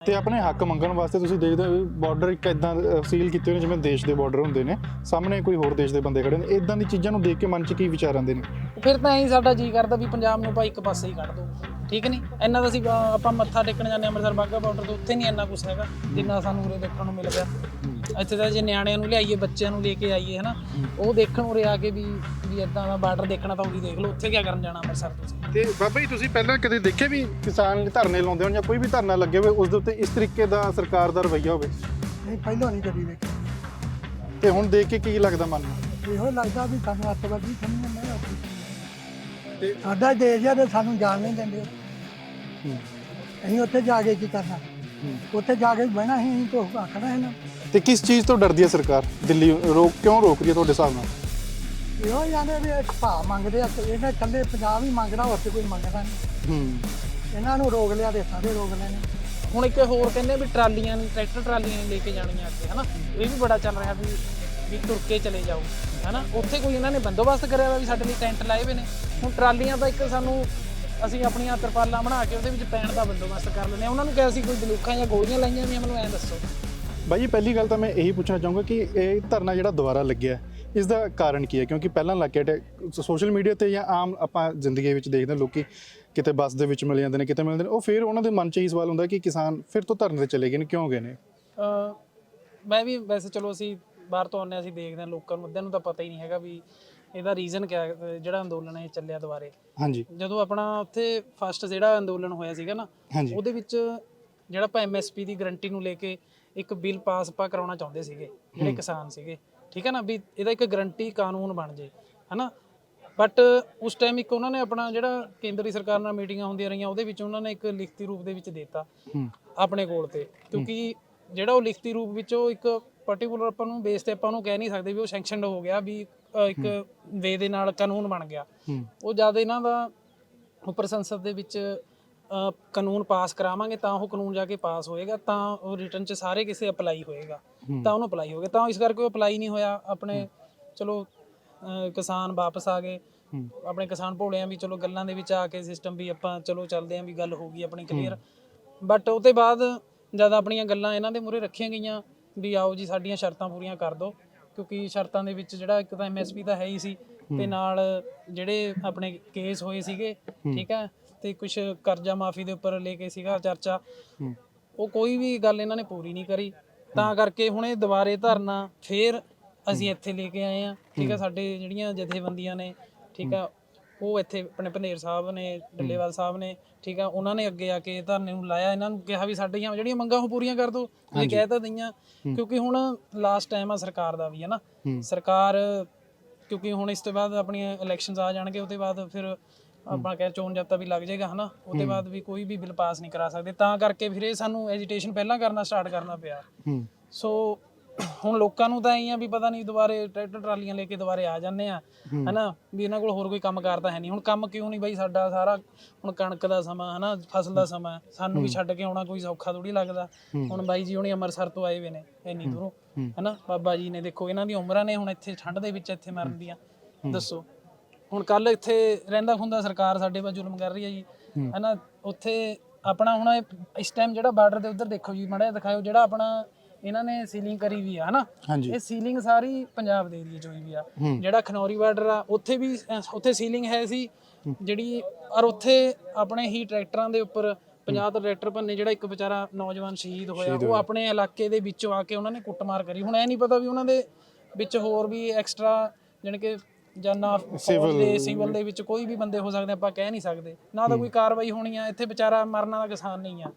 ਤੇ ਆਪਣੇ ਹੱਕ ਮੰਗਣ ਵਾਸਤੇ ਤੁਸੀਂ ਦੇਖਦੇ ਹੋ ਬਾਰਡਰ ਇੱਕ ਇਦਾਂ ਸੀਲ ਕੀਤੇ ਹੋਏ ਜਿਵੇਂ ਦੇਸ਼ ਦੇ ਬਾਰਡਰ ਹੁੰਦੇ ਨੇ। ਸਾਹਮਣੇ ਕੋਈ ਹੋਰ ਦੇਸ਼ ਦੇ ਬੰਦੇ ਖੜੇ ਨੇ। ਇਦਾਂ ਦੀ ਚੀਜ਼ਾਂ ਨੂੰ ਦੇਖ ਕੇ ਮਨ 'ਚ ਕੀ ਵਿਚਾਰ ਆਉਂਦੇ ਨੇ? ਫਿਰ ਤਾਂ ਐਂ ਸਾਡਾ ਜੀ ਕਰਦਾ ਵੀ ਪੰਜਾਬ ਨੂੰ ਭਾਈ ਇੱਕ ਪਾਸੇ ਹੀ ਕੱਢ ਦੋ ਠੀਕ ਨਹੀਂ? ਇੰਨਾ ਤਾਂ ਅਸੀਂ ਆਪਾਂ ਮੱਥਾ ਟੇਕਣ ਜਾਂਦੇ ਹਾਂ ਅੰਮ੍ਰਿਤਸਰ ਬਾਗਾ ਬਾਰਡਰ ਤੋਂ ਉੱਥੇ ਨਹੀਂ ਇੰਨਾ ਕੁਛ ਹੈਗਾ ਜਿੰਨਾ ਸਾਨੂੰ ਉਰੇ ਦੇਖਣ ਨੂੰ ਮਿਲ ਗਿਆ। ਇੱਥੇ ਤਾਂ ਜੇ ਨਿਆਣਿਆਂ ਨੂੰ ਲਿਆਈਏ ਬੱਚਿਆਂ ਨੂੰ ਲੈ ਕੇ ਆਈਏ ਹਨਾ ਉਹ ਦੇਖਣ ਉਰੇ ਆ ਕੇ ਵੀ ਵੀ ਇਦਾਂ ਦਾ ਬਾਰਡਰ ਦੇਖਣਾ ਤਾਂ ਉਹਦੀ ਦੇਖ ਲਓ ਉੱਥੇ ਕੀ ਕਰਨ ਜਾਣਾ ਅੰਮ੍ਰਿਤਸਰ ਤੁਸੀਂ? ਤੇ ਬਾਬਾ ਜੀ ਤੁਸੀਂ ਪਹਿਲਾਂ ਕਦੇ ਦੇਖੇ ਵੀ ਕਿਸਾਨ ਧਰਨੇ ਲਾਉਂਦੇ ਹੋਣ ਜਾਂ ਕੋਈ ਵੀ ਧਰਨਾ ਲੱਗੇ ਹੋਵੇ ਉਸ ਦੇ ਉੱਤੇ ਇਸ ਤਰੀਕੇ ਦਾ ਸਰਕਾਰ ਦਾ ਰਵੱਈਆ ਹੋਵੇ? ਨਹੀਂ ਪਹਿਲਾਂ ਨਹੀਂ ਕਦੀ ਵੇਖਿਆ ਤੇ ਹੁਣ ਦੇਖ ਕੇ ਕੀ ਲੱਗਦਾ ਮਨ ਨੂੰ? ਇਹੋ ਲੱਗਦਾ ਵੀ ਸਾਨੂੰ ਅੱਤਵਾਦੀ ਸਮਝਣ ਨਹੀਂ ਆਉਂਦੀ। ਤੇ ਸਾਡਾ ਦੇਸ਼ ਆ ਤੇ ਸਾਨੂੰ ਜਾਣ ਨਹੀਂ ਦਿੰਦੇ। ਅਸੀਂ ਉੱਥੇ ਜਾ ਕੇ ਕੀ ਕਰਨਾ? ਉੱਥੇ ਜਾ ਕੇ ਬਹਿਣਾ ਹੀ ਅਸੀਂ ਤੋਂ ਆਖਣਾ ਹੈ ਨਾ। ਤੇ ਕਿਸ ਚੀਜ਼ ਤੋਂ ਡਰਦੀ ਹੈ ਸਰਕਾਰ? ਦਿੱਲੀ ਰੋਕ ਕਿਉਂ ਰੋਕ ਰਹੀ ਹੈ ਤੁਹਾਡੇ ਹਿਸਾਬ ਨਾਲ? ਇਹੋ ਜਾਂਦੇ ਵੀ ਭਾਅ ਮੰਗਦੇ ਆ ਤੇ ਇਹਨੇ ਇਕੱਲੇ ਪੰਜਾਬ ਹੀ ਮੰਗਦਾ ਹੋਰ ਤੇ ਕੋਈ ਮੰਗਦਾ ਨਹੀਂ। ਹੂੰ। ਇਹਨਾਂ ਨੂੰ ਰੋਕ ਲਿਆ ਤੇ ਸਾਰੇ ਰੋਕ ਲੈਣੇ ਹੁਣ ਇੱਕ ਹੋਰ ਕਹਿੰਦੇ ਵੀ ਟਰਾਲੀਆਂ ਨੀ ਟਰੈਕਟਰ ਟਰਾਲੀਆਂ ਨੀ ਲੈ ਕੇ ਜਾਣੀਆਂ ਅੱਗੇ ਹਨਾ? ਇਹ ਵੀ ਬੜਾ ਚੱਲ ਰਿਹਾ ਵੀ ਵੀ ਤੁਰ ਕੇ ਚਲੇ ਜਾਓ ਹਨਾ? ਉੱਥੇ ਕੋਈ ਇਹਨਾਂ ਨੇ ਬੰਦੋਬਸਤ ਕਰਿਆ ਹੋਇਆ ਵੀ ਸਾਡੇ ਲਈ ਟੈਂਟ ਲਾਏ ਹੋਏ ਨੇ। ਹੁਣ ਟਰਾਲੀਆਂ ਤਾਂ ਇੱਕ ਸਾਨੂੰ ਅਸੀਂ ਆਪਣੀਆਂ ਤਰਪਾਲਾਂ ਬਣਾ ਕੇ ਉਹਦੇ ਵਿੱਚ ਪੈਣ ਦਾ ਬੰਦੋਬਸਤ ਕਰ ਲੈਂਦੇ ਹਾਂ। ਉਹਨਾਂ ਨੂੰ ਕਿਹਾ ਸੀ ਕੋਈ ਬੰਦੂਕਾਂ ਜਾਂ ਗੋਲੀਆਂ ਲਾਈਆਂ ਵੀ ਮੈਨੂੰ ਐਂ ਦੱਸੋ। ਬਾਈ ਜੀ ਪਹਿਲੀ ਗੱਲ ਤਾਂ ਮੈਂ ਇਹੀ ਪੁੱਛਣਾ ਚਾਹੂੰਗਾ ਕਿ ਇਹ ਧਰਨਾ ਜਿਹੜਾ ਦੁਬਾਰਾ ਲੱਗਿਆ ਇਸ ਦਾ ਕਾਰਨ ਕੀ ਹੈ? ਕਿਉਂਕਿ ਪਹਿਲਾਂ ਲੱਗਿਆ ਸੋਸ਼ਲ ਮੀਡੀਆ ਤੇ ਜਾਂ ਆਮ ਆਪਾਂ ਜ਼ਿੰਦਗੀ ਵਿੱਚ ਦੇਖਦੇ ਹਾਂ ਲੋਕੀ ਕਿਤੇ ਬੱਸ ਦੇ ਵਿੱਚ ਮਿਲ ਜਾਂਦੇ ਨੇ ਕਿਤੇ ਮਿਲਦੇ ਨੇ ਉਹ ਫਿਰ ਉਹਨਾਂ ਦੇ ਮਨ 'ਚ ਇਹ ਸਵਾਲ ਹੁੰਦਾ ਕਿ ਕਿਸਾਨ ਫਿਰ ਤੋਂ ਧਰਨੇ ਤੇ ਚਲੇ ਗਏ ਨੇ ਕਿਉਂ ਗਏ ਨੇ? ਮੈਂ ਵੀ ਵੈਸੇ ਚਲੋ ਅਸੀਂ ਬਾਹਰ ਤੋਂ ਆਉਂਦੇ ਅਸੀਂ ਦੇਖਦੇ ਹਾਂ ਲੋਕਾਂ ਨੂੰ ਅੱਧਿਆਂ ਨੂੰ ਤਾਂ ਪਤਾ ਹੀ ਨਹੀਂ ਹੈਗਾ ਵੀ ਇਹਦਾ ਰੀਜ਼ਨ ਕਿਆ ਅਹ ਜਿਹੜਾ ਅੰਦੋਲਨ ਇਹ ਚੱਲਿਆ ਦੁਬਾਰੇ? ਹਾਂਜੀ। ਜਦੋਂ ਆਪਣਾ ਉੱਥੇ ਫਸਟ ਜਿਹੜਾ ਅੰਦੋਲਨ ਹੋਇਆ ਸੀਗਾ ਨਾ ਹਾਂਜੀ। ਉਹਦੇ ਵਿੱਚ ਜਿਹੜਾ ਆਪਾਂ ਐਮਐਸਪੀ ਦੀ ਗਾਰੰਟੀ ਨੂੰ ਲੈ ਕੇ ਇੱਕ ਬਿੱਲ ਪਾਸ ਆਪਾਂ ਕਰਾਉਣਾ ਚਾਹੁੰਦੇ ਸੀਗੇ ਜਿਹੜੇ ਕਿਸਾਨ ਸੀਗੇ। ਠੀਕ ਹੈ ਨਾ? ਵੀ ਇਹਦਾ ਇੱਕ ਗਾਰੰਟੀ ਕਾਨੂੰਨ ਬਣ ਜੇ ਹਨਾ? ਬਟ ਉਸ ਟਾਈਮ ਇੱਕ ਉਹਨਾਂ ਨੇ ਆਪਣਾ ਜਿਹੜਾ ਕੇਂਦਰੀ ਸਰਕਾਰ ਨਾਲ ਮੀਟਿੰਗਾਂ ਹੁੰਦੀਆਂ ਰਹੀਆਂ ਉਹਦੇ ਵਿੱਚ ਉਹਨਾਂ ਨੇ ਇੱਕ ਲਿਖਤੀ ਰੂਪ ਦੇ ਵਿੱਚ ਦਿੱਤਾ ਹੂੰ। ਆਪਣੇ ਕੋਲ ਤੇ। ਕਿਉਂਕਿ ਜਿਹੜਾ ਉਹ ਲਿਖਤੀ ਰੂਪ ਵਿੱਚ ਉਹ ਇੱਕ ਪਾਰਟਿਕੂਲਰ ਆਪਾਂ ਨੂੰ ਬੇਸ ਤੇ ਆਪਾਂ ਨੂੰ ਕਹਿ ਨਹੀਂ ਸਕਦੇ ਵੀ ਉਹ ਸੈਂਕਸ਼ਨਡ ਹੋ ਗਿਆ ਵੀ ਅ, ਇੱਕ ਵੇ ਦੇ ਨਾਲ ਕਾਨੂੰਨ ਬਣ ਗਿਆ। ਹੂੰ। ਉਹ ਜਦ ਇਹਨਾਂ ਦਾ ਉੱਪਰ ਸੰਸਦ ਦੇ ਵਿੱਚ ਅ, ਕਾਨੂੰਨ ਪਾਸ ਕਰਾਵਾਂਗੇ ਤਾਂ ਉਹ ਕਾਨੂੰਨ ਜਾ ਕੇ ਪਾਸ ਹੋਏਗਾ ਤਾਂ ਉਹ ਰਿਟਰਨ 'ਚ ਸਾਰੇ ਕਿਸੇ ਅਪਲਾਈ ਹੋਏਗਾ। ਤਾਂ ਉਹਨੂੰ ਅਪਲਾਈ ਹੋਏਗਾ ਤਾਂ ਇਸ ਕਰਕੇ ਉਹ ਅਪਲਾਈ ਨਹੀਂ ਹੋਇਆ। ਆਪਣੇ ਚਲੋ ਅ, ਕਿਸਾਨ ਵਾਪਸ ਆ ਗਏ। ਹੂੰ। ਆਪਣੇ ਕਿਸਾਨ ਭੋਲਿਆਂ ਵੀ ਚਲੋ ਗੱਲਾਂ ਦੇ ਵਿੱਚ ਆ ਕੇ ਸਿਸਟਮ ਵੀ ਆਪਾਂ ਚਲੋ ਚੱਲਦੇ ਆਂ ਵੀ ਗੱਲ ਹੋ ਗਈ ਆਪਣੀ ਕਲੀਅਰ ਬਟ ਉਹਦੇ ਬਾਅਦ ਜਦ ਆਪਣੀਆਂ ਗੱਲਾਂ ਇਹਨਾਂ ਦੇ ਮੂਹਰੇ ਰੱਖੀਆਂ ਗਈਆਂ ਵੀ ਆਓ ਜੀ ਸਾਡੀਆਂ ਸ਼ਰਤਾਂ ਪੂਰੀਆਂ ਕਰ ਦਿਓ ਕਿਉਂਕਿ ਸ਼ਰਤਾਂ ਦੇ ਵਿੱਚ ਜਿਹੜਾ ਇੱਕ ਤਾਂ ਐਮਐਸਪੀ ਤਾਂ ਹੈ ਹੀ ਸੀ ਤੇ ਨਾਲ ਜਿਹੜੇ ਆਪਣੇ ਕੇਸ ਹੋਏ ਸੀਗੇ ਠੀਕ ਹੈ ਤੇ ਕੁਝ ਕਰਜ਼ਾ ਮਾਫੀ ਦੇ ਉੱਪਰ ਲੈ ਕੇ ਸੀਗਾ ਚਰਚਾ ਹੂੰ। ਉਹ ਕੋਈ ਵੀ ਗੱਲ ਇਹਨਾਂ ਨੇ ਪੂਰੀ ਨਹੀਂ ਕਰੀ। ਤਾਂ ਕਰਕੇ ਹੁਣ ਇਹ ਦੁਬਾਰੇ ਧਰਨਾ ਫੇਰ ਅਸੀਂ ਇੱਥੇ ਲੈ ਕੇ ਆਏ ਆ ਠੀਕ ਆ ਸਾਡੇ ਜਿਹੜੀਆਂ ਜਥੇਬੰਦੀਆਂ ਨੇ ਠੀਕ ਆ ਉਹ ਇੱਥੇ ਆਪਣੇ ਭਨੇਰ ਸਾਹਿਬ ਨੇ ਡੱਲੇਵਾਲ ਸਾਹਿਬ ਨੇ ਠੀਕ ਆ ਉਹਨਾਂ ਨੇ ਅੱਗੇ ਆ ਕੇ ਧਰਨੇ ਨੂੰ ਲਾਇਆ ਇਹਨਾਂ ਨੂੰ ਕਿਹਾ ਵੀ ਸਾਡੀਆਂ ਜਿਹੜੀਆਂ ਮੰਗਾਂ ਉਹ ਪੂਰੀਆਂ ਕਰ ਦਿਓ। ਇਹ ਕਹਿ ਤਾਂ ਦਈਆਂ ਕਿਉਂਕਿ ਹੁਣ ਲਾਸਟ ਟਾਈਮ ਆ ਸਰਕਾਰ ਦਾ ਵੀ ਹੈ ਨਾ। ਸਰਕਾਰ ਕਿਉਂਕਿ ਹੁਣ ਇਸ ਤੋਂ ਬਾਅਦ ਆਪਣੀਆਂ ਇਲੈਕਸ਼ਨਸ ਆ ਜਾਣਗੇ ਉਹਦੇ ਬਾਅਦ ਫਿਰ ਆਪਾਂ ਕਹਿ ਚੋਣ ਜਾਬਤਾ ਵੀ ਲੱਗ ਜਾਏਗਾ ਹਨਾ। ਉਹਦੇ ਬਾਅਦ ਵੀ ਕੋਈ ਵੀ ਬਿੱਲ ਪਾਸ ਨਹੀਂ ਕਰਾ ਸਕਦੇ। ਤਾਂ ਕਰਕੇ ਫਿਰ ਇਹ ਸਾਨੂੰ ਐਜੀਟੇਸ਼ਨ ਪਹਿਲਾਂ ਕਰਨਾ ਸਟਾਰਟ ਕਰਨਾ ਪਿਆ। ਸੋ ਹੁਣ ਲੋਕਾਂ ਨੂੰ ਤਾਂ ਐਂ ਆ ਵੀ ਪਤਾ ਨਹੀਂ ਦੁਬਾਰੇ ਟਰੈਕਟਰ ਟਰਾਲੀਆਂ ਲੈ ਕੇ ਦੁਬਾਰੇ ਆ ਜਾਂਦੇ ਆ ਹਨਾ ਵੀ ਇਹਨਾਂ ਕੋਲ ਹੋਰ ਕੋਈ ਕੰਮ ਕਾਰ ਤਾਂ ਹੈ ਨਹੀਂ। ਹੁਣ ਕੰਮ ਕਿਉਂ ਨਹੀਂ ਬਾਈ ਸਾਡਾ ਸਾਰਾ ਹੁਣ ਕਣਕ ਦਾ ਸਮਾਂ ਹਨਾ ਫਸਲ ਦਾ ਸਮਾਂ। ਸਾਨੂੰ ਵੀ ਛੱਡ ਕੇ ਆਉਣਾ ਕੋਈ ਸੌਖਾ ਥੋੜੀ ਲੱਗਦਾ। ਹੁਣ ਬਾਈ ਜੀ ਹੁਣੀ ਅੰਮ੍ਰਿਤਸਰ ਤੋਂ ਆਏ ਵੇ ਨੇ ਇੰਨੀ ਦੂਰੋਂ ਹਨਾ ਬਾਬਾ ਜੀ ਨੇ ਦੇਖੋ ਇਹਨਾਂ ਦੀ ਉਮਰਾਂ ਨੇ ਹੁਣ ਇੱਥੇ ਠੰਡ ਦੇ ਵਿੱਚ ਇੱਥੇ ਮਰਨ ਦੀਆਂ। ਦੱਸੋ। ਹੁਣ ਕੱਲ ਇੱਥੇ ਰਹਿੰਦਾ ਹੁੰਦਾ ਸਰਕਾਰ ਸਾਡੇ 'ਤੇ ਜ਼ੁਲਮ ਕਰ ਰਹੀ ਹੈ ਜੀ। ਹਨਾ ਉੱਥੇ ਆਪਣਾ ਹੁਣ ਇਸ ਟਾਈਮ ਜਿਹੜਾ ਬਾਰਡਰ ਦੇ ਉੱਧਰ ਦੇਖੋ ਜੀ ਮੜਾ ਦਿਖਾਓ ਜਿਹੜਾ ਆਪਣਾ ਇਹਨਾਂ ਨੇ ਸੀਲਿੰਗ ਕਰੀ ਵੀ ਆ ਹਨਾ? ਹਾਂਜੀ। ਇਹ ਸੀਲਿੰਗ ਸਾਰੀ ਪੰਜਾਬ ਦੇ ਏਰੀਏ 'ਚ ਹੋਈ ਵੀ ਆ। ਜਿਹੜਾ ਖਨੌਰੀ ਬਾਰਡਰ ਆ ਉੱਥੇ ਵੀ ਅਹ, ਉੱਥੇ ਸੀਲਿੰਗ ਹੈ ਸੀ ਜਿਹੜੀ ਔਰ ਉੱਥੇ ਆਪਣੇ ਹੀ ਟਰੈਕਟਰਾਂ ਦੇ ਉੱਪਰ 50 ਤੋਂ ਟਰੈਕਟਰ ਭੰਨੇ ਜਿਹੜਾ ਇੱਕ ਵਿਚਾਰਾ ਨੌਜਵਾਨ ਸ਼ਹੀਦ ਹੋਇਆ ਉਹ ਆਪਣੇ ਇਲਾਕੇ ਦੇ ਵਿੱਚੋਂ ਆ ਕੇ ਉਹਨਾਂ ਨੇ ਕੁੱਟਮਾਰ ਕਰੀ। ਹੁਣ ਐ ਨਹੀਂ ਪਤਾ ਵੀ ਉਹਨਾਂ ਦੇ ਵਿੱਚ ਹੋਰ ਵੀ ਐਕਸਟਰਾ ਜਾਣੀ ਕਿ ਜਾਨਾ ਫੌਜ ਦੇ ਸਿਵਲ ਦੇ ਵਿੱਚ ਕੋਈ ਵੀ ਬੰਦੇ ਹੋ ਸਕਦੇ ਆਪਾਂ ਕਹਿ ਨਹੀਂ ਸਕਦੇ। ਨਾ ਤਾਂ ਕੋਈ ਕਾਰਵਾਈ ਹੋਣੀ ਆ ਇੱਥੇ ਵਿਚਾਰਾ ਮਰਨਾ ਦਾ ਕਿਸਾਨ ਨਹੀਂ ਆ।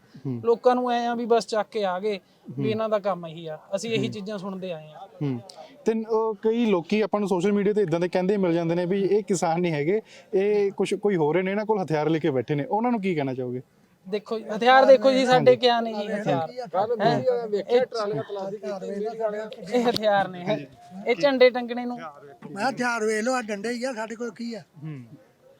ਲੋਕਾਂ ਨੂੰ ਐ ਆ ਵੀ ਬਸ ਚੱਕ ਕੇ ਆ ਗਏ ਵੀ ਇਹਨਾਂ ਦਾ ਕੰਮ ਇਹੀ ਆ। ਅਸੀਂ ਇਹੀ ਚੀਜ਼ਾਂ ਸੁਣਦੇ ਆਏ ਆ। ਹੂੰ। ਤੇ ਉਹ ਕਈ ਲੋਕੀ ਆਪਾਂ ਨੂੰ ਸੋਸ਼ਲ ਮੀਡੀਆ ਤੇ ਇਦਾਂ ਦੇ ਕਹਿੰਦੇ ਮਿਲ ਜਾਂਦੇ ਨੇ ਵੀ ਇਹ ਕਿਸਾਨ ਨਹੀਂ ਹੈਗੇ ਇਹ ਕੁਝ ਕੋਈ ਹੋਰ ਨੇ ਇਹਨਾਂ ਕੋਲ ਹਥਿਆਰ ਲੈ ਕੇ ਬੈਠੇ ਨੇ। ਉਹਨਾਂ ਨੂੰ ਕੀ ਕਹਿਣਾ ਚਾਹੋਗੇ? ਦੇਖੋ ਜੀ, ਹਥਿਆਰ ਦੇਖੋ ਜੀ ਸਾਡੇ ਕਿਆ ਨੇ ਜੀ ਹਥਿਆਰ। ਇਹ ਹਥਿਆਰ ਨੇ ਹੈਂ। ਇਹ ਝੰਡੇ ਟੰਗਣੇ ਨੂੰ। ਮੈਂ ਹਥਿਆਰ ਵੇਖ ਲਓ ਆ ਡੰਡੇ ਹੀ ਆ ਸਾਡੇ ਕੋਲ ਕੀ ਆ?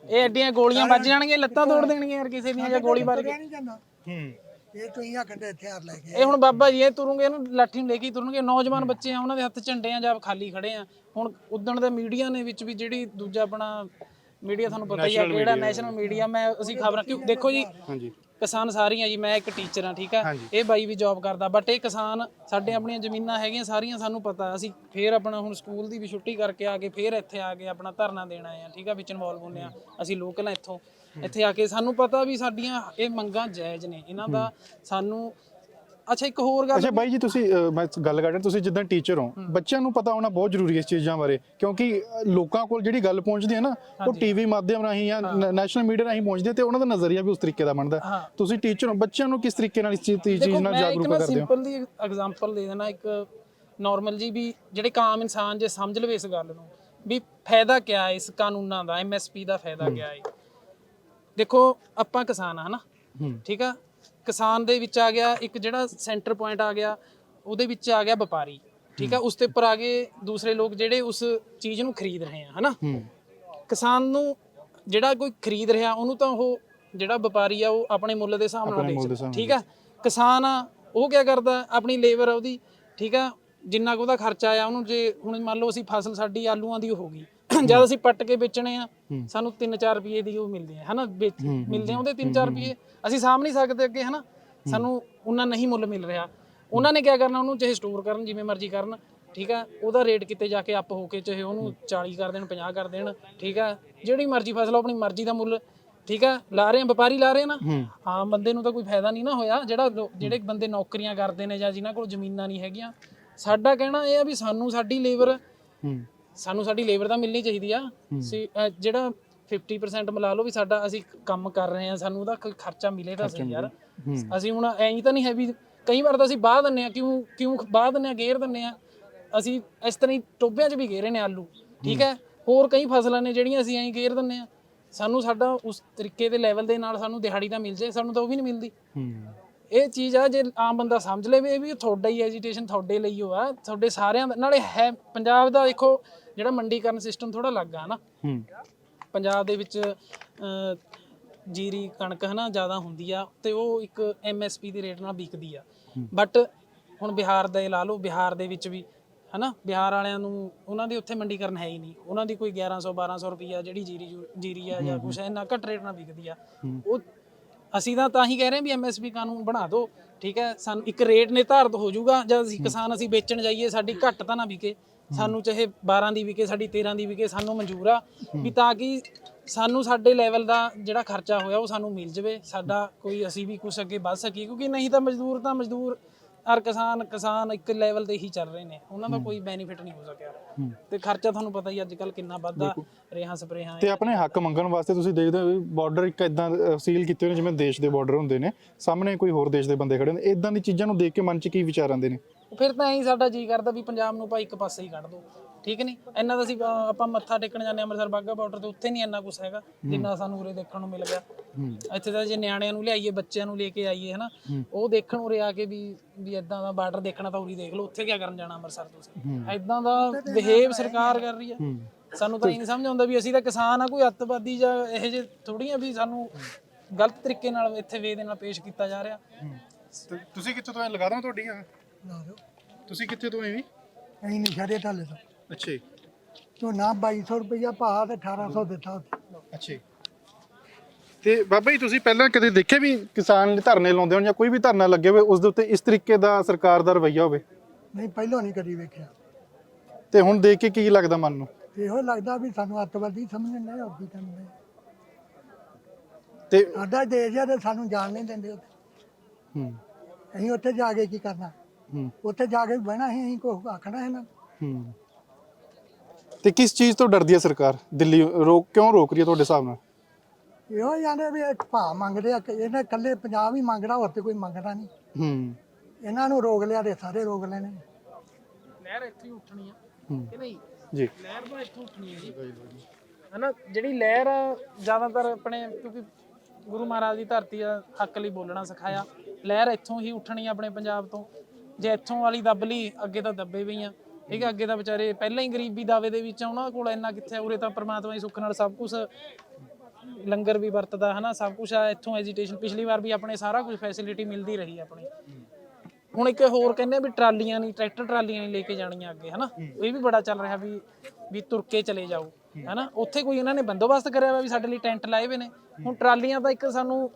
ਇਹ ਐਡੀਆਂ ਗੋਲੀਆਂ ਵੱਜ ਜਾਣਗੀਆਂ ਲੱਤਾਂ ਤੋੜ ਦੇਣਗੀਆਂ ਯਾਰ ਕਿਸੇ ਦੀਆਂ ਜਾਂ ਗੋਲੀ ਮਾਰ ਕੇ। ਨਹੀਂ ਜਾਂਦਾ। ਹੂੰ। ਇਹ ਤੁਸੀਂ ਆ ਕੰਡੇ ਹਥਿਆਰ ਲੈ ਕੇ ਇਹ ਹੁਣ ਬਾਬਾ ਜੀ ਇਹ ਤੁਰੂਗੇ ਇਹਨੂੰ ਲਾਠੀ ਨੂੰ ਲੈ ਕੇ ਹੀ ਤੁਰਨਗੇ। ਨੌਜਵਾਨ ਬੱਚੇ ਆ ਉਹਨਾਂ ਦੇ ਹੱਥ ਝੰਡੇ ਆ ਜਾਂ ਖਾਲੀ ਖੜੇ ਆ। ਹੁਣ ਉਦਣ ਦੇ ਮੀਡੀਆ ਨੇ ਵਿੱਚ ਵੀ ਜਿਹੜੀ ਦੂਜਾ ਆਪਣਾ ਮੀਡੀਆ ਤੁਹਾਨੂੰ ਪਤਾ ਹੀ ਆ ਕਿਹੜਾ ਨੈਸ਼ਨਲ ਮੀਡੀਆ ਮੈਂ ਅਸੀਂ ਖਬਰਾਂ ਕਿਉਂ ਦੇਖੋ ਜੀ ਹਾਂਜੀ। ਕਿਸਾਨ ਸਾਰੀਆਂ ਜੀ ਮੈਂ ਇੱਕ ਟੀਚਰ ਹਾਂ ਠੀਕ ਆ। ਇਹ ਬਾਈ ਵੀ ਜੌਬ ਕਰਦਾ ਬਟ ਇਹ ਕਿਸਾਨ ਸਾਡੇ ਆਪਣੀਆਂ ਜ਼ਮੀਨਾਂ ਹੈਗੀਆਂ ਸਾਰੀਆਂ ਸਾਨੂੰ ਪਤਾ ਅਸੀਂ ਫੇਰ ਆਪਣਾ ਹੁਣ ਸਕੂਲ ਦੀ ਵੀ ਛੁੱਟੀ ਕਰਕੇ ਆ ਕੇ ਫੇਰ ਇੱਥੇ ਆ ਕੇ ਆਪਣਾ ਧਰਨਾ ਦੇਣ ਆਏ ਆ ਠੀਕ ਆ? ਵਿੱਚ ਇਨਵੋਲਵ ਹੁੰਨੇ ਆ। ਅਸੀਂ ਲੋਕਲ ਆ ਇੱਥੋਂ। ਇੱਥੇ ਆ ਕੇ ਸਾਨੂੰ ਪਤਾ ਵੀ ਸਾਡੀਆਂ ਇਹ ਮੰਗਾਂ ਜਾਇਜ਼ ਨੇ। ਇਹਨਾਂ ਦਾ ਸਾਨੂੰ ਅੱਛਾ ਇੱਕ ਹੋਰ ਗੱਲ ਅੱਛਾ ਬਾਈ ਜੀ ਤੁਸੀਂ ਅਹ, ਮੈਂ ਗੱਲ ਕਰ ਰਿਹਾ ਤੁਸੀਂ ਜਿੱਦਾਂ ਟੀਚਰ ਹੋ ਬੱਚਿਆਂ ਨੂੰ ਪਤਾ ਹੋਣਾ ਬਹੁਤ ਜ਼ਰੂਰੀ ਹੈ ਇਸ ਚੀਜ਼ਾਂ ਬਾਰੇ ਕਿਉਂਕਿ ਲੋਕਾਂ ਕੋਲ ਜਿਹੜੀ ਗੱਲ ਪਹੁੰਚਦੀ ਹੈ ਨਾ ਉਹ ਟੀਵੀ ਮਾਧਿਅਮ ਰਾਹੀਂ ਜਾਂ ਨੈਸ਼ਨਲ ਮੀਡੀਆ ਰਾਹੀਂ ਪਹੁੰਚਦੀ ਹੈ ਤੇ ਉਹਨਾਂ ਦਾ ਨਜ਼ਰੀਆ ਵੀ ਉਸ ਤਰੀਕੇ ਦਾ ਬਣਦਾ। ਹੈ। ਹਾਂ। ਤੁਸੀਂ ਟੀਚਰ ਹੋ ਬੱਚਿਆਂ ਨੂੰ ਕਿਸ ਤਰੀਕੇ ਨਾਲ ਇਸ ਚੀਜ਼ ਚੀਜ਼ ਦੇਖੋ ਨਾਲ ਮੈਂ ਇੱਕ ਜਾਗਰੂਕ ਨਾ ਕਰਦੇ ਹੋ? ਸਿੰਪਲ ਦੀ ਐਗਜ਼ਾਮਪਲ ਦੇ ਦੇਣਾ ਇੱਕ ਨਾਰਮਲ ਜੀ ਵੀ ਜਿਹੜੇ ਕਾਮ ਇਨਸਾਨ ਜੇ ਸਮਝ ਲਵੇ ਇਸ ਗੱਲ ਨੂੰ ਵੀ ਫਾਇਦਾ ਕਿਆ ਹੈ ਇਸ ਕਾਨੂੰਨਾਂ ਦਾ ਐਮਐਸਪੀ ਦਾ ਫਾਇਦਾ ਕਿਆ ਹੈ? ਦੇਖੋ ਆਪਾਂ ਕਿਸਾਨ ਆ ਹਨਾ ਹੂੰ। ਠੀਕ ਆ? ਕਿਸਾਨ ਦੇ ਵਿੱਚ ਆ ਗਿਆ ਇੱਕ ਜਿਹੜਾ ਸੈਂਟਰ ਪੁਆਇੰਟ ਆ ਗਿਆ ਉਹਦੇ ਵਿੱਚ ਆ ਗਿਆ ਵਪਾਰੀ ਠੀਕ ਆ? ਉਸ ਤੇ ਉੱਪਰ ਆ ਗਏ ਦੂਸਰੇ ਲੋਕ ਜਿਹੜੇ ਉਸ ਚੀਜ਼ ਨੂੰ ਖਰੀਦ ਰਹੇ ਆ ਹਨਾ? ਕਿਸਾਨ ਨੂੰ ਜਿਹੜਾ ਕੋਈ ਖਰੀਦ ਰਿਹਾ ਉਹਨੂੰ ਤਾਂ ਉਹ ਜਿਹੜਾ ਵਪਾਰੀ ਆ ਉਹ ਆਪਣੇ ਮੁੱਲ ਦੇ ਹਿਸਾਬ ਨਾਲ ਵੇਚਦਾ ਠੀਕ ਆ? ਕਿਸਾਨ ਆ ਉਹ ਕੀ ਕਰਦਾ ਆਪਣੀ ਲੇਬਰ ਆ ਉਹਦੀ ਠੀਕ ਆ? ਜਿੰਨਾ ਕੁ ਉਹਦਾ ਖਰਚਾ ਆ ਉਹਨੂੰ ਜੇ ਹੁਣ ਮੰਨ ਲਓ ਅਸੀਂ ਫਸਲ ਸਾਡੀ ਆਲੂਆਂ ਦੀ ਹੋ ਗਈ ਜਦ ਅਸੀਂ ਪੱਟ ਕੇ ਵੇਚਣੇ ਆ ਸਾਨੂੰ 3-4 ਰੁਪਏ ਦੀ ਉਹ ਮਿਲਦੇ ਆ ਹਨਾ? ਵੇਚ- ਮਿਲਦੇ ਆ ਉਹਦੇ 3-4 ਰੁਪਏ। ਅਸੀਂ ਸਾਂਭ ਨਹੀਂ ਸਕਦੇ ਅੱਗੇ ਹਨਾ? ਸਾਨੂੰ ਉਹਨਾਂ ਨਹੀਂ ਮੁੱਲ ਮਿਲ ਰਿਹਾ। ਉਹਨਾਂ ਨੇ ਕੀ ਕਰਨਾ? ਉਹਨੂੰ ਚਾਹੇ ਸਟੋਰ ਕਰਨ ਜਿਵੇਂ ਮਰਜ਼ੀ ਕਰਨ ਠੀਕ ਆ? ਉਹਦਾ ਰੇਟ ਕਿਤੇ ਜਾ ਕੇ ਅਪ ਹੋ ਕੇ ਚਾਹੇ ਉਹਨੂੰ 40 ਕਰ ਦੇਣ 50 ਕਰ ਦੇਣ ਠੀਕ ਆ? ਜਿਹੜੀ ਮਰਜ਼ੀ ਫਸਲ ਆਪਣੀ ਮਰਜ਼ੀ ਦਾ ਮੁੱਲ ਠੀਕ ਆ? ਲਾ ਰਹੇ ਆ ਵਪਾਰੀ ਲਾ ਰਹੇ ਆ ਨਾ? ਹਾਂ। ਬੰਦੇ ਨੂੰ ਤਾਂ ਕੋਈ ਫਾਇਦਾ ਨਹੀਂ ਨਾ ਹੋਇਆ। ਜਿਹੜਾ ਜਿਹੜੇ ਬੰਦੇ ਨੌਕਰੀਆਂ ਕਰਦੇ ਨੇ ਜਾਂ ਜਿਨ੍ਹਾਂ ਕੋਲ ਜ਼ਮੀਨਾਂ ਨਹੀਂ ਹੈਗੀਆਂ ਸਾਡਾ ਕਹਿਣਾ ਇਹ ਆ ਵੀ ਸਾਨੂੰ ਸਾਡੀ ਲੇਬਰ ਹੂੰ। ਸਾਨੂੰ ਸਾਡੀ ਲੇਬਰ ਤਾਂ ਮਿਲਣੀ ਚਾਹੀਦੀ ਆ। ਸੀ ਅਹ ਜਿਹੜਾ 50% ਮਿਲਾ ਲਓ ਵੀ ਸਾਡਾ ਅਸੀਂ ਕੰਮ ਕਰ ਰਹੇ ਆ ਸਾਨੂੰ ਉਹਦਾ ਕੋਈ ਖਰਚਾ ਮਿਲੇ ਤਾਂ ਸਹੀ ਯਾਰ। ਅਸੀਂ ਹੁਣ ਐਂ ਤਾਂ ਨਹੀਂ ਹੈ ਵੀ ਕਈ ਵਾਰ ਤਾਂ ਅਸੀਂ ਬਾਹ ਦਿੰਨੇ ਆ ਕਿਉਂ ਕਿਉਂ ਬਾਹ ਦਿੰਨੇ ਆ ਗੇਰ ਦਿੰਨੇ ਆ। ਅਸੀਂ ਇਸ ਤਰ੍ਹਾਂ ਹੀ ਟੋਬਿਆਂ 'ਚ ਵੀ ਗੇਰੇ ਨੇ ਆਲੂ ਠੀਕ ਹੈ। ਹੋਰ ਕਈ ਫਸਲਾਂ ਨੇ ਜਿਹੜੀਆਂ ਅਸੀਂ ਐਂ ਗੇਰ ਦਿੰਨੇ ਆ। ਸਾਨੂੰ ਸਾਡਾ ਉਸ ਤਰੀਕੇ ਦੇ ਲੈਵਲ ਦੇ ਨਾਲ ਸਾਨੂੰ ਦਿਹਾੜੀ ਤਾਂ ਮਿਲ ਜੇ ਸਾਨੂੰ ਤਾਂ ਉਹ ਵੀ ਨਹੀਂ ਮਿਲਦੀ। ਹੂੰ। ਇਹ ਚੀਜ਼ ਆ ਜੇ ਆਮ ਬੰਦਾ ਸਮਝ ਲਵੇ ਇਹ ਵੀ ਤੁਹਾਡਾ ਹੀ ਐਜੀਟੇਸ਼ਨ ਤੁਹਾਡੇ ਲਈ ਹੋ ਆ ਤੁਹਾਡੇ ਸਾਰਿਆਂ ਦਾ ਨਾਲੇ ਹੈ ਪੰਜਾਬ ਦਾ ਦੇਖੋ ਜਿਹੜਾ ਮੰਡੀਕਰਨ ਸਿਸਟਮ ਥੋੜਾ ਲੱਗ ਆ ਨਾ। ਪੰਜਾਬ ਦੇ ਵਿੱਚ ਜੀਰੀ ਕਣਕ ਹਨਾ ਜ਼ਿਆਦਾ ਹੁੰਦੀ ਆ ਤੇ ਉਹ ਇੱਕ ਐਮਐਸਪੀ ਦੇ ਰੇਟ ਨਾਲ ਵਿਕਦੀ ਆ। ਬਟ ਹੁਣ ਬਿਹਾਰ ਦਾ ਲਾ ਲਓ ਬਿਹਾਰ ਦੇ ਵਿੱਚ ਵੀ ਹਨਾ ਬਿਹਾਰ ਵਾਲਿਆਂ ਨੂੰ ਉਹਨਾਂ ਦੇ ਉੱਥੇ ਮੰਡੀਕਰਨ ਹੈ ਹੀ ਨਹੀਂ। ਉਹਨਾਂ ਦੀ ਕੋਈ 1100 1200 ਰੁਪਈਆ ਜਿਹੜੀ ਜੀਰੀ ਜੀਰੀ ਆ ਜਾਂ ਕੁਛ ਇੰਨਾ ਘੱਟ ਰੇਟ ਨਾਲ ਵਿਕਦੀ ਆ। ਉਹ ਅਸੀਂ ਤਾਂ ਤਾਂ ਹੀ ਕਹਿ ਰਹੇ ਹਾਂ ਵੀ ਐਮਐਸਪੀ ਕਾਨੂੰਨ ਬਣਾ ਦਿਓ ਠੀਕ ਹੈ? ਸਾਨੂੰ ਇੱਕ ਰੇਟ ਨਿਰਧਾਰਿਤ ਹੋ ਜਾਊਗਾ ਜਦ ਅਸੀਂ ਕਿਸਾਨ ਅਸੀਂ ਵੇਚਣ ਜਾਈਏ ਸਾਡੀ ਘੱਟ ਤਾਂ ਨਾ ਵਿਕੇ। ਸਾਨੂੰ ਚਾਹੇ 12 ਦੀ ਵਿਕੇ ਸਾਡੀ 13 ਦੀ ਵਿਕੇ ਸਾਨੂੰ ਮਨਜ਼ੂਰ ਆ ਵੀ ਤਾਂ ਕਿ ਸਾਨੂੰ ਸਾਡੇ ਲੈਵਲ ਦਾ ਜਿਹੜਾ ਖਰਚਾ ਹੋਇਆ ਉਹ ਸਾਨੂੰ ਮਿਲ ਜਵੇ ਸਾਡਾ ਕੋਈ ਅਸੀਂ ਵੀ ਕੁਛ ਅੱਗੇ ਵੱਧ ਸਕੀਏ ਕਿਉਂਕਿ ਨਹੀਂ ਤਾਂ ਮਜ਼ਦੂਰ ਤਾਂ ਮਜ਼ਦੂਰ ਔਰ ਕਿਸਾਨ ਕਿਸਾਨ ਇੱਕ ਲੈਵਲ ਤੇ ਹੀ ਚੱਲ ਰਹੇ ਨੇ। ਉਹਨਾਂ ਦਾ ਕੋਈ ਬੈਨੀਫਿਟ ਨਹੀਂ ਹੋ ਸਕਿਆ। ਤੇ ਖਰਚਾ ਤੁਹਾਨੂੰ ਪਤਾ ਹੀ ਅੱਜ ਕੱਲ ਕਿੰਨਾ ਵੱਧਦਾ। ਰੇਹਾਂ ਸਪਰੇਹਾਂ ਤੇ ਆਪਣੇ ਹੱਕ ਮੰਗਣ ਵਾਸਤੇ ਤੁਸੀਂ ਦੇਖਦੇ ਹੋ ਬਾਰਡਰ ਇੱਕ ਇਦਾਂ ਸੀਲ ਕੀਤੇ ਹੋਏ ਜਿਵੇਂ ਦੇਸ਼ ਦੇ ਬਾਰਡਰ ਹੁੰਦੇ ਨੇ। ਸਾਹਮਣੇ ਕੋਈ ਹੋਰ ਦੇਸ਼ ਦੇ ਬੰਦੇ ਖੜੇ ਨੇ। ਇਦਾਂ ਦੀ ਚੀਜ਼ਾਂ ਨੂੰ ਦੇਖ ਕੇ ਮਨ 'ਚ ਕੀ ਵਿਚਾਰ ਆਉਂਦੇ ਨੇ? ਫਿਰ ਤਾਂ ਐਂ ਸਾਡਾ ਜੀ ਕਰਦਾ ਵੀ ਪੰਜਾਬ ਨੂੰ ਭਾਈ ਇੱਕ ਪਾਸੇ ਹੀ ਕੱਢ ਦੋ ਠੀਕ ਨਹੀਂ ਇੰਨਾ ਤਾਂ ਅਸੀਂ ਅਹ, ਆਪਾਂ ਮੱਥਾ ਟੇਕਣ ਜਾਂਦੇ ਹਾਂ ਅੰਮ੍ਰਿਤਸਰ ਬਾਗਾ ਬਾਰਡਰ ਤੇ ਉੱਥੇ ਨਹੀਂ ਇੰਨਾ ਕੁਛ ਹੈਗਾ ਜਿੰਨਾ ਸਾਨੂੰ ਉਰੇ ਦੇਖਣ ਨੂੰ ਮਿਲ ਗਿਆ। ਇੱਥੇ ਤਾਂ ਜੇ ਨਿਆਣਿਆਂ ਨੂੰ ਲਿਆਈਏ ਬੱਚਿਆਂ ਨੂੰ ਲੈ ਕੇ ਆਈਏ ਹਨਾ? ਉਹ ਦੇਖਣ ਉਰੇ ਆ ਕੇ ਵੀ ਵੀ ਇਦਾਂ ਦਾ ਬਾਰਡਰ ਦੇਖਣਾ ਤਾਂ ਉਰੀ ਦੇਖ ਲਓ ਉੱਥੇ ਕੀ ਕਰਨ ਜਾਣਾ ਅੰਮ੍ਰਿਤਸਰ ਤੁਸੀਂ ਇਦਾਂ ਦਾ ਬਿਹੇਵ ਸਰਕਾਰ ਕਰ ਰਹੀ ਹੈ। ਸਾਨੂੰ ਤਾਂ ਇਹ ਨਹੀਂ ਸਮਝ ਆਉਂਦਾ ਵੀ ਅਸੀਂ ਤਾਂ ਕਿਸਾਨ ਆ ਕੋਈ ਅੱਤਵਾਦੀ ਜਾਂ ਇਹੋ ਜਿਹੇ ਥੋੜੀਆਂ ਵੀ ਸਾਨੂੰ ਗਲਤ ਤਰੀਕੇ ਨਾਲ ਇੱਥੇ ਵੇ ਦੇ ਨਾਲ ਪੇਸ਼ ਕੀਤਾ ਜਾ ਰਿਹਾ। ਤੁਸੀਂ ਕਿੱਥੋਂ ਤੋਂ ਲਗਾ ਦਾਂ ਤੁਹਾਡੀਆਂ? ਲਾ ਦਿਓ ਤੁਸੀਂ ਕਿੱਥੇ ਤੋਂ ਐਵੇਂ ਅਸੀਂ ਨਹੀਂ ਛੱਡੇ ਥੱਲੇ ਤੋਂ। ਅੱਛਾ ਝੋਨਾ 2200 ਰੁਪਇਆ ਭਾਅ ਤੇ 1800 ਦਿੱਤਾ ਉੱਥੇ। ਅੱਛਾ ਤੇ ਬਾਬਾ ਜੀ ਤੁਸੀਂ ਪਹਿਲਾਂ ਕਦੇ ਦੇਖਿਆ ਵੀ ਕਿਸਾਨ ਧਰਨੇ ਲਾਉਂਦੇ ਹੋਣ ਜਾਂ ਕੋਈ ਵੀ ਧਰਨਾ ਲੱਗੇ ਹੋਵੇ ਉਸ ਦੇ ਉੱਤੇ ਇਸ ਤਰੀਕੇ ਦਾ ਸਰਕਾਰ ਦਾ ਰਵੱਈਆ ਹੋਵੇ? ਨਹੀਂ ਪਹਿਲਾਂ ਨਹੀਂ ਕਦੀ ਵੇਖਿਆ। ਤੇ ਹੁਣ ਦੇਖ ਕੇ ਕੀ ਲੱਗਦਾ ਮਨ ਨੂੰ? ਇਹੋ ਲੱਗਦਾ ਵੀ ਸਾਨੂੰ ਅੱਤਵਾਦੀ ਸਮਝਣ ਨਹੀਂ ਹੋਰ ਕੀ ਕਰਦੇ ਤੇ ਸਾਡਾ ਦੇਸ਼ ਆ ਤੇ ਸਾਨੂੰ ਜਾਣ ਨਹੀਂ ਦਿੰਦੇ ਉੱਥੇ। ਹੂੰ। ਅਸੀਂ ਉੱਥੇ ਜਾ ਕੇ ਕੀ ਕਰਨਾ? ਹੂੰ। ਉੱਥੇ ਜਾ ਕੇ ਬਹਿਣਾ ਸੀ ਅਸੀਂ ਕੁਛ ਆਖਣਾ ਇਹਨਾਂ ਨੂੰ। ਹੂੰ। ਤੇ ਕਿਸ ਚੀਜ਼ ਤੋਂ ਡਰਦੀ ਹੈ ਸਰਕਾਰ? ਦਿੱਲੀ ਰੋਕ ਕਿਉਂ ਰੋਕ ਰਹੀ ਹੈ ਤੁਹਾਡੇ ਹਿਸਾਬ ਨਾਲ? ਇਹੋ ਜਾਂਦੇ ਵੀ ਇਹ ਭਾਅ ਮੰਗਦੇ ਆ ਕਿ ਇਹਨਾਂ ਇਕੱਲੇ ਪੰਜਾਬ ਹੀ ਮੰਗਦਾ ਹੋਰ ਤੇ ਕੋਈ ਮੰਗਦਾ ਨਹੀਂ। ਹੂੰ। ਇਹਨਾਂ ਨੂੰ ਰੋਕ ਲਿਆ ਤੇ ਸਾਰੇ ਰੋਕ ਲੈਣੇ। ਲਹਿਰ ਇੱਥੇ ਹੀ ਉੱਠਣੀ ਆ ਕਿ ਨਹੀਂ? ਜੀ। ਲਹਿਰ ਤਾਂ ਇੱਥੋਂ ਉੱਠਣੀ ਹੈ ਜੀ। ਹਨਾ ਜਿਹੜੀ ਲਹਿਰ ਆ, ਜ਼ਿਆਦਾਤਰ ਆਪਣੇ ਕਿਉਂਕਿ ਗੁਰੂ ਮਹਾਰਾਜ ਦੀ ਧਰਤੀ ਆ ਹੱਕ ਲਈ ਬੋਲਣਾ ਸਿਖਾਇਆ। ਲਹਿਰ ਇੱਥੋਂ ਹੀ ਉੱਠਣੀ ਆ ਆਪਣੇ ਪੰਜਾਬ ਤੋਂ। ਜੇ ਇੱਥੋਂ ਵਾਲੀ ਦੱਬ ਲਈ ਅੱਗੇ ਤਾਂ ਦੱਬੇ ਪਈਆਂ ਠੀਕ ਹੈ ਅੱਗੇ ਤਾਂ ਵਿਚਾਰੇ ਪਹਿਲਾਂ ਹੀ ਗਰੀਬੀ ਦਾਵੇ ਦੇ ਵਿੱਚ ਆ, ਉਹਨਾਂ ਕੋਲ ਇੰਨਾ ਕਿੱਥੇ ਆ, ਉਰੇ ਤਾਂ ਪ੍ਰਮਾਤਮਾ ਦੀ ਸੁੱਖ ਨਾਲ ਸਭ ਕੁਝ ਲੰਗਰ ਵੀ ਵਰਤਦਾ ਹਨਾ ਸਭ ਕੁਝ ਆ ਇੱਥੋਂ ਐਜੀਟੇਸ਼ਨ ਪਿਛਲੀ ਵਾਰ ਵੀ ਆਪਣੇ ਸਾਰਾ ਕੁਝ ਫੈਸਿਲਿਟੀ ਮਿਲਦੀ ਰਹੀ ਆਪਣੀ। ਹੁਣ ਇੱਕ ਹੋਰ ਕਹਿੰਦੇ ਆ ਵੀ ਟਰਾਲੀਆਂ ਨਹੀਂ ਟਰੈਕਟਰ ਟਰਾਲੀਆਂ ਨਹੀਂ ਲੈ ਕੇ ਜਾਣੀਆਂ ਅੱਗੇ ਹਨਾ। ਇਹ ਵੀ ਬੜਾ ਚੱਲ ਰਿਹਾ ਵੀ ਵੀ ਤੁਰ ਕੇ ਚਲੇ ਜਾਓ ਹਨਾ। ਉੱਥੇ ਕੋਈ ਇਹਨਾਂ ਨੇ ਬੰਦੋਬਸਤ ਕਰਿਆ ਹੋਇਆ ਵੀ ਸਾਡੇ ਲਈ ਟੈਂਟ ਲਾਏ ਹੋਏ ਨੇ। ਹੁਣ ਟਰਾਲੀਆਂ ਤਾਂ ਇੱਕ ਸਾਨੂੰ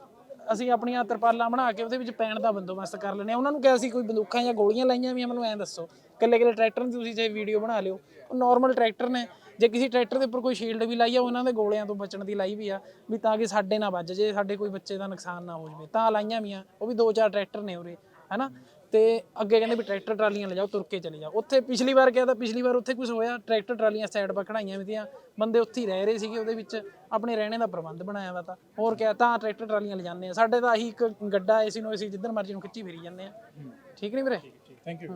ਅਸੀਂ ਆਪਣੀਆਂ ਤਰਪਾਲਾਂ ਬਣਾ ਕੇ ਉਹਦੇ ਵਿੱਚ ਪੈਣ ਦਾ ਬੰਦੋਬਸਤ ਕਰ ਲੈਂਦੇ ਹਾਂ। ਉਹਨਾਂ ਨੂੰ ਕਿਹਾ ਸੀ ਕੋਈ ਬੰਦੂਕਾਂ ਜਾਂ ਗੋਲੀਆਂ ਲਾਈਆਂ ਵੀ ਮੈਨੂੰ ਐਂ ਦੱਸੋ। ਕੱਲੇ ਕੱਲੇ ਟਰੈਕਟਰ ਨੂੰ ਤੁਸੀਂ ਜੇ ਵੀਡੀਓ ਬਣਾ ਲਿਓ। ਉਹ ਨਾਰਮਲ ਟਰੈਕਟਰ ਨੇ। ਜੇ ਕਿਸੇ ਟਰੈਕਟਰ ਦੇ ਉੱਪਰ ਕੋਈ ਸ਼ੀਲਡ ਵੀ ਲਾਈ ਆ, ਉਹਨਾਂ ਦੇ ਗੋਲਿਆਂ ਤੋਂ ਬਚਣ ਦੀ ਲਾਈ ਵੀ ਆ, ਵੀ ਤਾਂ ਕਿ ਸਾਡੇ ਨਾ ਵੱਜ ਜੇ, ਸਾਡੇ ਕੋਈ ਬੱਚੇ ਦਾ ਨੁਕਸਾਨ ਨਾ ਹੋ ਜਾਵੇ। ਤਾਂ ਲਾਈਆਂ ਵੀ ਆ। ਉਹ ਵੀ ਦੋ ਚਾਰ ਟਰੈਕਟਰ ਨੇ ਉਰੇ, ਹੈਨਾ? ਤੇ ਅੱਗੇ ਕਹਿੰਦੇ ਵੀ ਟਰੈਕਟਰ ਟਰਾਲੀਆਂ ਲੈ ਜਾਓ ਤੁਰ ਕੇ ਚਲੇ ਜਾਓ। ਉੱਥੇ ਪਿਛਲੀ ਵਾਰ ਕਿਹਾ ਤਾਂ ਪਿਛਲੀ ਵਾਰ ਉੱਥੇ ਕੁਝ ਹੋਇਆ ਟਰੈਕਟਰ ਟਰਾਲੀਆਂ ਸਾਈਡ 'ਤੇ ਖੜਾਈਆਂ ਵੀ ਤੀਆਂ ਬੰਦੇ ਉੱਥੇ ਹੀ ਰਹਿ ਰਹੇ ਸੀਗੇ ਉਹਦੇ ਵਿੱਚ ਆਪਣੇ ਰਹਿਣੇ ਦਾ ਪ੍ਰਬੰਧ ਬਣਾਇਆ ਵਾ ਤਾਂ। ਹੋਰ ਕਿਹਾ ਤਾਂ ਟਰੈਕਟਰ ਟਰਾਲੀਆਂ ਲੈ ਜਾਂਦੇ ਆ। ਸਾਡੇ ਤਾਂ ਆਹੀ ਇੱਕ ਗੱਡਾ ਏਸੀ ਨੂੰ ਅਸੀਂ ਜਿੱਧਰ ਮਰਜ਼ੀ ਨੂੰ ਖਿੱਚੀ ਫਿਰੀ ਜਾਂਦੇ ਆ। ਠੀਕ ਨਹੀਂ ਵੀਰੇ? Thank you